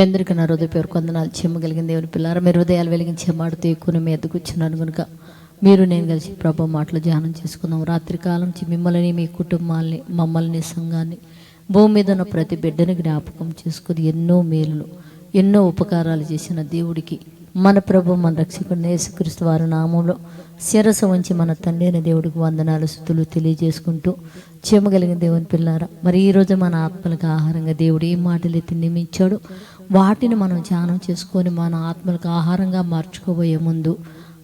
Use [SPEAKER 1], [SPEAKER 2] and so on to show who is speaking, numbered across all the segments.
[SPEAKER 1] మీ అందరికీ నా హృదయ పేరు చెమ్మగలిగిన దేవుని పిల్లారా మీరు హృదయాలు వెలిగించే మాడుతూ ఎక్కువ మీ ఎద్దుకు వచ్చినాను కనుక మీరు నేను కలిసి ప్రభు మాటలు ధ్యానం చేసుకుందాం. రాత్రి కాలం నుంచి మిమ్మల్ని మీ కుటుంబాల్ని మమ్మల్ని సంఘాన్ని భూమి మీద ఉన్న ప్రతి బిడ్డని జ్ఞాపకం చేసుకుని ఎన్నో మేలులు ఎన్నో ఉపకారాలు చేసిన దేవుడికి మన ప్రభు మన రక్షకుడు యేసుక్రీస్తు వారి నామంలో శిరస వంచి మన తండ్రి అయిన దేవుడికి వందనాలు స్థుతులు తెలియజేసుకుంటూ చెమగలిగిన దేవుని పిల్లారా మరి ఈరోజు మన ఆత్మలకు ఆహారంగా దేవుడు ఏ మాటలు ఎత్తి నియమించాడు? వాటిని మనం ధ్యానం చేసుకొని మన ఆత్మలకు ఆహారంగా మార్చుకోబోయే ముందు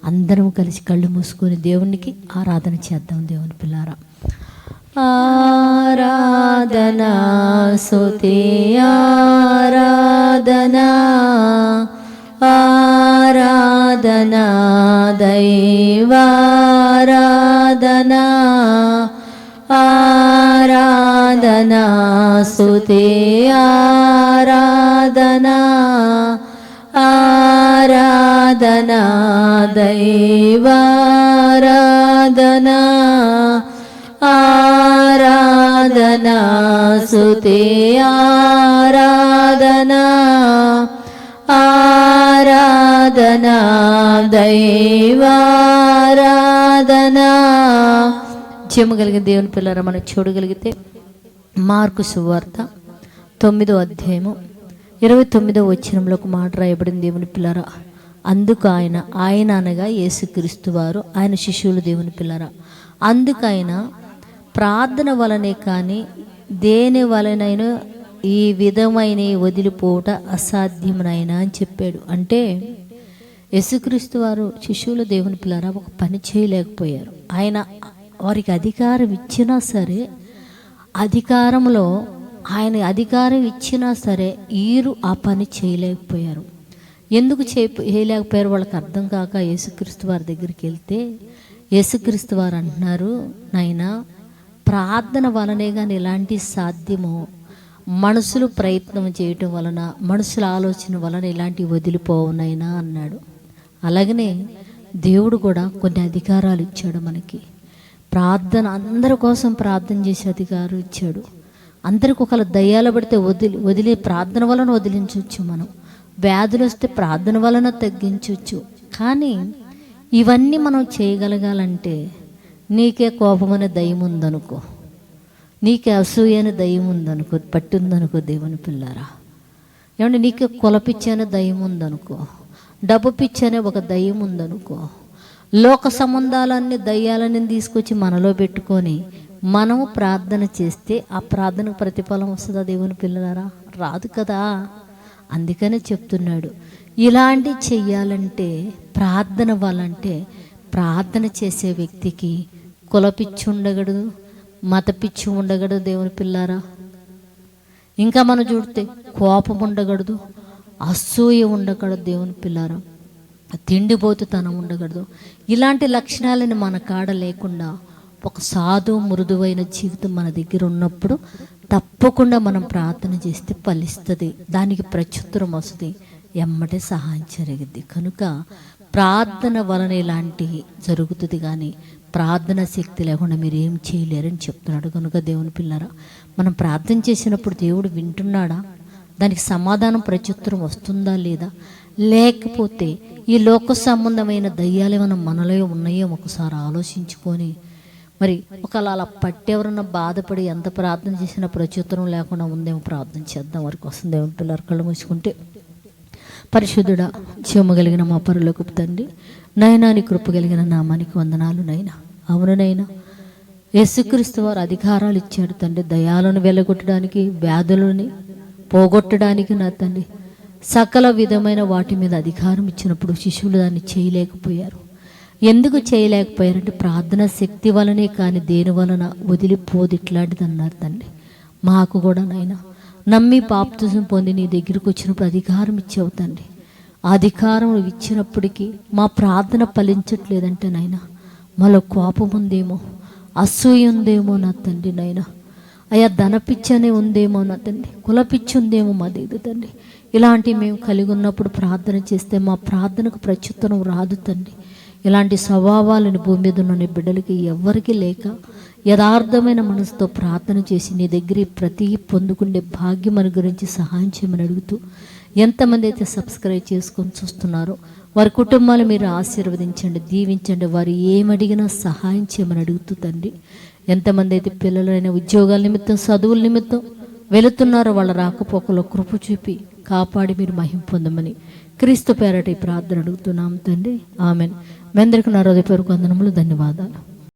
[SPEAKER 1] అందరం కలిసి కళ్ళు మూసుకొని దేవునికి ఆరాధన చేద్దాం దేవుని పిల్లారా. ఆరాధనా సుతి ఆరాధనా ఆరాధనా దైవారాధనా ఆరాధనా సుతి ఆరాధనా ఆరాధనా దైవారాధనా ఆరాధనా సుతే ఆరాధనా ఆరాధనా దైవారాధనా. చెమ్మగలిగిన దేవుని పిల్లరా మనం చూడగలిగితే మార్కు సువార్త తొమ్మిదో అధ్యాయము ఇరవై తొమ్మిదో వచ్చినంలో ఒక మాట రాయబడింది దేవుని పిల్లరా. అందుకు ఆయన ఆయన అనగా యేసుక్రీస్తు వారు ఆయన శిష్యులు దేవుని పిల్లరా. అందుకైన ప్రార్థన వలనే కానీ దేని వలనైనా ఈ విధమైన వదిలిపోవట అసాధ్యమునైనా అని చెప్పాడు. అంటే యేసుక్రీస్తు వారు శిష్యులు దేవుని పిల్లరా ఒక పని చేయలేకపోయారు. ఆయన వారికి అధికారం ఇచ్చినా సరే అధికారంలో ఆయన అధికారం ఇచ్చినా సరే వీరు ఆ పని చేయలేకపోయారు. ఎందుకు చేయ చేయలేకపోయారు? వాళ్ళకి అర్థం కాక యేసుక్రీస్తు వారి దగ్గరికి వెళ్తే యేసుక్రీస్తు వారు అంటున్నారు నాయనా ప్రార్థన వలనే కానీ ఇలాంటి సాధ్యము మనుషులు ప్రయత్నం చేయటం వలన మనుషుల ఆలోచన వలన ఇలాంటివి వదిలిపోవునైనా అన్నాడు. అలాగనే దేవుడు కూడా కొన్ని అధికారాలు ఇచ్చాడు మనకి. ప్రార్థన అందరి కోసం ప్రార్థన చేసే అధికారం ఇచ్చాడు అందరికి ఒకళ్ళ దయ్యాలు పడితే వదిలి వదిలి ప్రార్థన వలన వదిలించవచ్చు మనం. వ్యాధులు వస్తే ప్రార్థన వలన తగ్గించవచ్చు. కానీ ఇవన్నీ మనం చేయగలగాలంటే నీకే కోపమనే దయ్యం ఉందనుకో. నీకే అసూయ అనే దయ్యం ఉందనుకో. పట్టిందనుకో దేవుని పిల్లారా. ఏమంటే నీకే కొలపిచ్చనే దయ్యం ఉందనుకో. డబ్బు పిచ్చనే ఒక దయ్యం ఉందనుకో. లోక సంబంధాలన్నీ దయ్యాలన్నీ తీసుకొచ్చి మనలో పెట్టుకొని మనము ప్రార్థన చేస్తే ఆ ప్రార్థనకు ప్రతిఫలం వస్తుందా దేవుని పిల్లలారా? రాదు కదా. అందుకనే చెప్తున్నాడు. ఇలాంటి చెయ్యాలంటే ప్రార్థన వాళ్ళంటే ప్రార్థన చేసే వ్యక్తికి కులపిచ్చి ఉండగడు మతపిచ్చి ఉండగడు దేవుని పిల్లారా. ఇంకా మనం చూడితే కోపం ఉండకూడదు అసూయ ఉండకూడదు దేవుని పిల్లారా. తిండిపోతుతనం ఉండకూడదు. ఇలాంటి లక్షణాలను మన కాడ లేకుండా ఒక సాధు మృదువైన జీవితం మన దగ్గర ఉన్నప్పుడు తప్పకుండా మనం ప్రార్థన చేస్తే ఫలిస్తుంది. దానికి ప్రత్యుత్తరం వస్తుంది. ఎమ్మటే సహాయం జరిగింది కనుక ప్రార్థన వలన ఇలాంటి జరుగుతుంది కానీ ప్రార్థన శక్తి లేకుండా మీరు ఏం చేయలేరని చెప్తున్నాడు. కనుక దేవుని పిల్లరా మనం ప్రార్థన చేసినప్పుడు దేవుడు వింటున్నాడా? దానికి సమాధానం ప్రత్యుత్తరం వస్తుందా లేదా? లేకపోతే ఈ లోక సంబంధమైన దయ్యాలు ఏమైనా మనలో ఉన్నాయో ఒకసారి ఆలోచించుకొని మరి ఒకవేళ అలా పట్టెవరన్నా బాధపడి ఎంత ప్రార్థన చేసినా ప్రత్యుత్తరం లేకుండా ఉందేమో ప్రార్థన చేద్దాం. వరకు వస్తుంది దేవుని పిల్లలు కళ్ళు మూసుకుంటే పరిశుద్ధుడా జీవము మా పరులకు తండ్రి నైనా నీ కృప కలిగిన నామానికి వందనాలు నైనా. అవును నైనా. యేసుక్రీస్తు వారు అధికారాలు ఇచ్చాడు తండ్రి. దయాలను వెలగొట్టడానికి వ్యాధులని పోగొట్టడానికి నా తండ్రి. సకల విధమైన వాటి మీద అధికారం ఇచ్చినప్పుడు శిష్యులు దాన్ని చేయలేకపోయారు. ఎందుకు చేయలేకపోయారంటే ప్రార్థన శక్తి వలనే కానీ దేని వలన వదిలిపోదు ఇట్లాంటిది అన్నారు తండ్రి. మాకు కూడా నైనా నమ్మి బాప్తిజం పొంది నీ దగ్గరికి వచ్చినప్పుడు అధికారం ఇచ్చావు తండ్రి. అధికారం ఇచ్చినప్పటికీ మా ప్రార్థన ఫలించట్లేదంటే నాయన మాలో కోపం ఉందేమో అసూయ ఉందేమో నా తండ్రి నాయన. అయ్యా ధనపిచ్చనే ఉందేమో నా తండ్రి కులపిచ్చి ఉందేమో మా దగ్గర తండ్రి. ఇలాంటి మేము కలిగి ఉన్నప్పుడు ప్రార్థన చేస్తే మా ప్రార్థనకు ప్రత్యుత్తరం రాదు తండ్రి. ఇలాంటి స్వభావాలను భూమి మీద ఉన్న బిడ్డలకి ఎవ్వరికీ లేక యథార్థమైన మనసుతో ప్రార్థన చేసి నీ దగ్గర ప్రతి పొందుకునే భాగ్యం మన గురించి సహాయం చేయమని అడుగుతూ ఎంతమంది అయితే సబ్స్క్రైబ్ చేసుకొని చూస్తున్నారో వారి కుటుంబాలు మీరు ఆశీర్వదించండి దీవించండి. వారు ఏమడిగినా సహాయం చేయమని అడుగుతూ తండ్రి ఎంతమంది అయితే పిల్లలైన ఉద్యోగాల నిమిత్తం చదువుల నిమిత్తం వెళుతున్నారో వాళ్ళ రాకపోకలో కృప చూపి కాపాడి మీరు మహిం పొందమని క్రీస్తు పేరటి ప్రార్థన అడుగుతున్నాం తండ్రి. ఆమెన్. మీ అందరికీ నా హృదయపూర్వక వందనములు ధన్యవాదాలు.